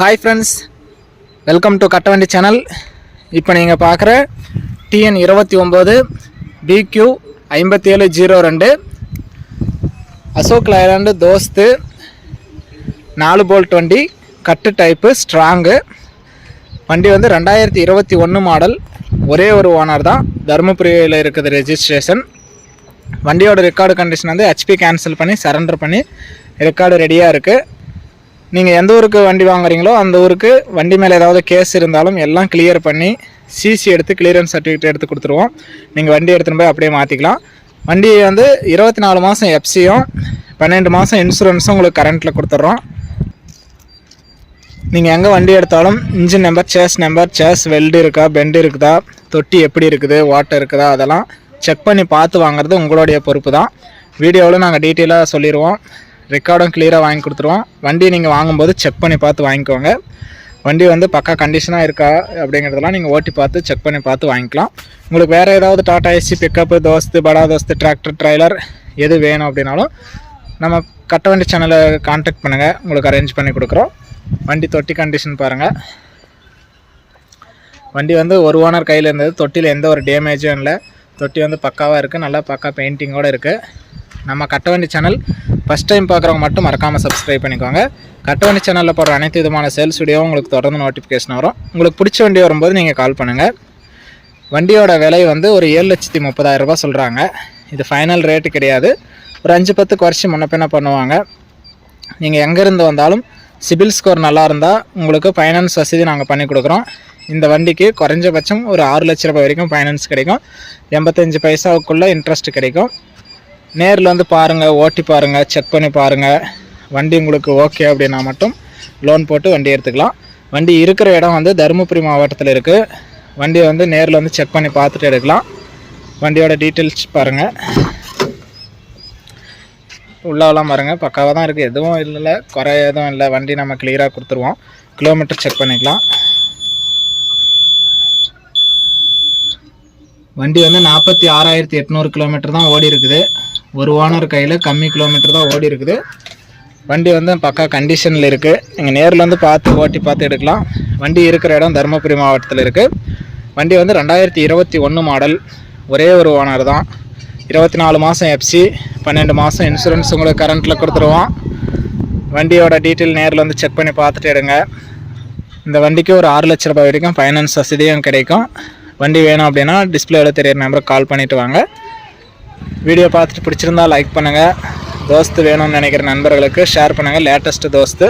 Hi friends welcome to Kattavandi channel இப்போ நீங்கள் பார்க்குற டிஎன் இருபத்தி ஒம்பது பிக்யூ ஐம்பத்தி ஏழு ஜீரோ ரெண்டு அசோக் லைலாண்டு தோஸ்து நாலு போல்ட் வண்டி கட்டு டைப்பு ஸ்ட்ராங்கு வண்டி வந்து ரெண்டாயிரத்தி இருபத்தி ஒன்று மாடல் ஒரே ஒரு ஓனர் தான். தருமபுரியில் இருக்குது ரெஜிஸ்ட்ரேஷன் வண்டியோட ரெக்கார்டு கண்டிஷன் வந்து ஹெச்பி கேன்சல் பண்ணி சரண்டர் பண்ணி ரெக்கார்டு ரெடியாக இருக்குது நீங்கள் எந்த ஊருக்கு வண்டி வாங்குறீங்களோ அந்த ஊருக்கு வண்டி மேலே ஏதாவது கேஸ் இருந்தாலும் எல்லாம் கிளியர் பண்ணி சிசி எடுத்து கிளியரன்ஸ் சர்டிஃபிகேட் எடுத்து கொடுத்துருவோம். நீங்கள் வண்டி எடுத்துகிட்டு போய் அப்படியே மாற்றிக்கலாம் வண்டி வந்து இருபத்தி நாலு மாதம் எஃப்சியும் பன்னெண்டு மாதம் இன்சூரன்ஸும் உங்களுக்கு கரண்ட்டில் கொடுத்துட்றோம் நீங்கள் எங்கே வண்டி எடுத்தாலும் engine number chassis number chassis weld இருக்கா பெண்டு இருக்குதா தொட்டி எப்படி இருக்குது வாட்டர் இருக்குதா அதெல்லாம் செக் பண்ணி பார்த்து வாங்குறது உங்களுடைய பொறுப்பு தான் வீடியோவில் நாங்கள் டீட்டெயிலாக சொல்லிடுவோம் ரெக்கார்டும் கிளியராக வாங்கி கொடுத்துருவோம். வண்டி நீங்கள் வாங்கும்போது செக் பண்ணி பார்த்து வாங்கிக்கோங்க. வண்டி வந்து பக்கா கண்டிஷனாக இருக்கா அப்படிங்கிறதெல்லாம் நீங்கள் ஓட்டி பார்த்து செக் பண்ணி பார்த்து வாங்கிக்கலாம். உங்களுக்கு வேறு ஏதாவது டாட்டா ஏசி பிக்கப்பு தோஸ்து படா தோஸ்து டிராக்டர் ட்ரைலர் எது வேணும் அப்படின்னாலும் நம்ம கட்ட வண்டி சேனலை கான்டாக்ட் பண்ணுங்கள் உங்களுக்கு அரேஞ்ச் பண்ணி கொடுக்குறோம். வண்டி தொட்டி கண்டிஷன் பாருங்கள் வண்டி வந்து ஒரு ஓனர் கையில் இருந்தது. தொட்டியில் எந்த ஒரு டேமேஜும் இல்லை. தொட்டி வந்து பக்காவாக இருக்குது நல்லா பக்கா பெயிண்டிங்கோடு இருக்குது நம்ம கட்டவண்டி சேனல் ஃபஸ்ட் டைம் பார்க்குறவங்க மட்டும் மறக்காமல் சப்ஸ்கிரைப் பண்ணிக்கோங்க. கட்டவண்டி சேனலில் போடுற அனைத்து விதமான சேல்ஸ் வீடியோவும் உங்களுக்கு தொடர்ந்து நோட்டிஃபிகேஷன் வரும். உங்களுக்கு பிடிச்ச வண்டி வரும்போது நீங்கள் கால் பண்ணுங்கள் வண்டியோட விலை வந்து ஒரு ஏழு லட்சத்தி முப்பதாயிரரூபா சொல்கிறாங்க இது ஃபைனல் ரேட்டு கிடையாது. ஒரு அஞ்சு பத்து குறைச்சி முன்ன பின்ன பண்ணுவாங்க. நீங்கள் எங்கேருந்து வந்தாலும் சிபில் ஸ்கோர் நல்லா இருந்தால் உங்களுக்கு ஃபைனான்ஸ் வசதி நாங்கள் பண்ணி கொடுக்குறோம். இந்த வண்டிக்கு குறைஞ்சபட்சம் ஒரு ஆறு லட்ச ரூபாய் வரைக்கும் ஃபைனான்ஸ் கிடைக்கும். எண்பத்தஞ்சு பைசாவுக்குள்ளே இன்ட்ரெஸ்ட் கிடைக்கும். நேரில் வந்து பாருங்கள் ஓட்டி பாருங்கள் செக் பண்ணி பாருங்கள் வண்டி உங்களுக்கு ஓகே அப்படின்னா மட்டும் லோன் போட்டு வண்டி எடுத்துக்கலாம். வண்டி இருக்கிற இடம் வந்து தருமபுரி மாவட்டத்தில் இருக்குது வண்டியை வந்து நேரில் வந்து செக் பண்ணி பார்த்துட்டு எடுக்கலாம். வண்டியோட டீட்டெயில்ஸ் பாருங்கள் உள்ளாலாம் பாருங்கள் பக்காவாக தான் இருக்குது எதுவும் இல்லை. குறை எதுவும் இல்லை. வண்டி நம்ம கிளியராக கொடுத்துருவோம். கிலோமீட்டர் செக் பண்ணிக்கலாம். வண்டி வந்து நாற்பத்தி ஆறாயிரத்தி எட்நூறு கிலோமீட்டர் தான் ஓடி இருக்குது. ஒரு ஓனர் கையில் கம்மி கிலோமீட்டர் தான் ஓடி இருக்குது. வண்டி வந்து பக்கா கண்டிஷனில் இருக்குது நீங்கள் நேரில் வந்து பார்த்து ஓட்டி பார்த்து எடுக்கலாம். வண்டி இருக்கிற இடம் தருமபுரி மாவட்டத்தில் இருக்குது வண்டி வந்து ரெண்டாயிரத்தி இருபத்தி ஒன்று மாடல் ஒரே ஒரு ஓனர் தான். இருபத்தி நாலு மாதம் எஃப்சி பன்னெண்டு மாதம் இன்சூரன்ஸ் உங்களுக்கு கரண்ட்டில் கொடுத்துருவோம். வண்டியோட டீட்டெயில் நேரில் வந்து செக் பண்ணி பார்த்துட்டு எடுங்க. இந்த வண்டிக்கு ஒரு ஆறு லட்ச ரூபாய் வரைக்கும் ஃபைனான்ஸ் வசதியும் கிடைக்கும். வண்டி வேணும் அப்படின்னா டிஸ்பிளேவில் தெரியிற நம்பருக்கு கால் பண்ணிவிட்டு வாங்க. வீடியோ பார்த்துட்டு பிடிச்சிருந்தா லைக் பண்ணுங்கள் தோஸ்து வேணும்னு நினைக்கிற நண்பர்களுக்கு ஷேர் பண்ணுங்கள் லேட்டஸ்ட்டு தோஸ்து.